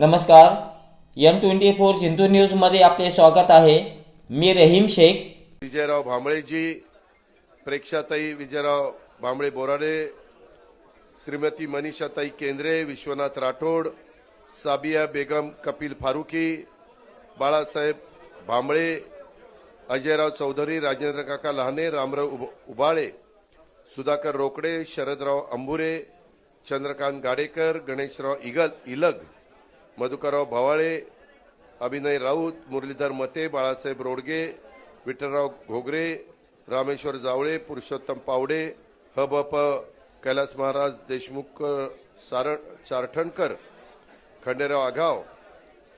नमस्कार. M twenty four Sindhu न्यूजमध्ये आपले स्वागत आहे. मी रहीम शेख. विजयराव भांबळेजी प्रेक्षाताई विजयराव भांबळे बोराडे श्रीमती मनीषाताई केंद्रे विश्वनाथ राठोड साबिया बेगम कपिल फारुकी बाळासाहेब भांबळे अजयराव चौधरी राजेंद्र काका लहाने रामराव उब- उबाळे सुधाकर रोकडे शरदराव अंबुरे चंद्रकांत गाडेकर गणेशराव इगल इलग मधुकरराव भवाळे अभिनय राऊत मुरलीधर मते बाळासाहेब रोडगे विठ्ठलराव घोगरे रामेश्वर जावळे पुरुषोत्तम पावडे हबप कैलास महाराज देशमुख सारण चारठणकर खंडेराव आघाव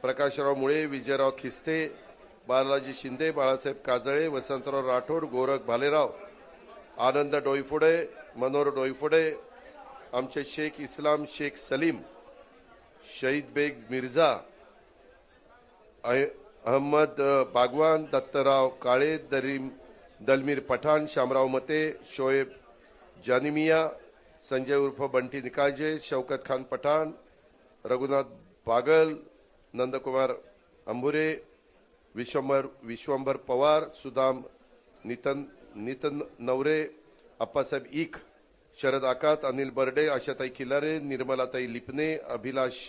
प्रकाशराव मुळे विजयराव खिस्ते बालाजी शिंदे बाळासाहेब काजळे वसंतराव राठोड गोरख भालेराव आनंद डोईफोडे मनोहर डोईफोडे आमचे शेख इस्लाम शेख सलीम शहीद बेग मिर्झा अहमद बागवान दत्तराव काळे दरीम दलमीर पठाण शामराव मते शोएब जानिमिया संजय उर्फ बंटी निकाजे शौकत खान पठाण रघुनाथ बागल नंदकुमार अंबुरे विश्वंभर विश्वंभर पवार सुदाम नितन नितन नवरे अप्पासाहेब ईख शरद आकात अनिल बर्डे आशाताई खिलारे निर्मलाताई लिपणे अभिलाष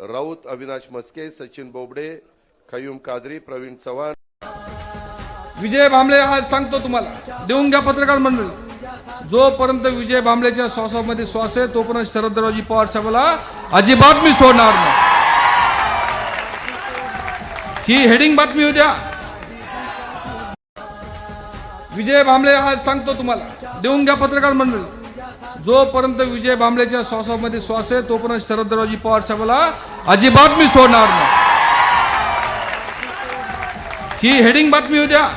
राऊत अविनाश मस्के सचिन बोबडे खयूम कादरी प्रवीण चव्हाण. विजय भांबळे हा सांगतो तुम्हाला. देऊन घ्या पत्रकार मंडळी. जोपर्यंत विजय भांबळेच्या श्वासामध्ये श्वास आहे तोपर्यंत शरदरावजी पवार साहेबाला अजिबात मी सोडणार नाही. ही हेडिंग बातमी उद्या विजय भांबळे हा सांगतो तुम्हाला. देऊन घ्या पत्रकार मंडळी. जोपर्यंत विजय भांबळेच्या श्वासामध्ये श्वास आहे तोपर्यंत शरदरावजी पवार साहेबाला अजिबात मी सोडणार नाही. ही हेडिंग बातमी होत्या.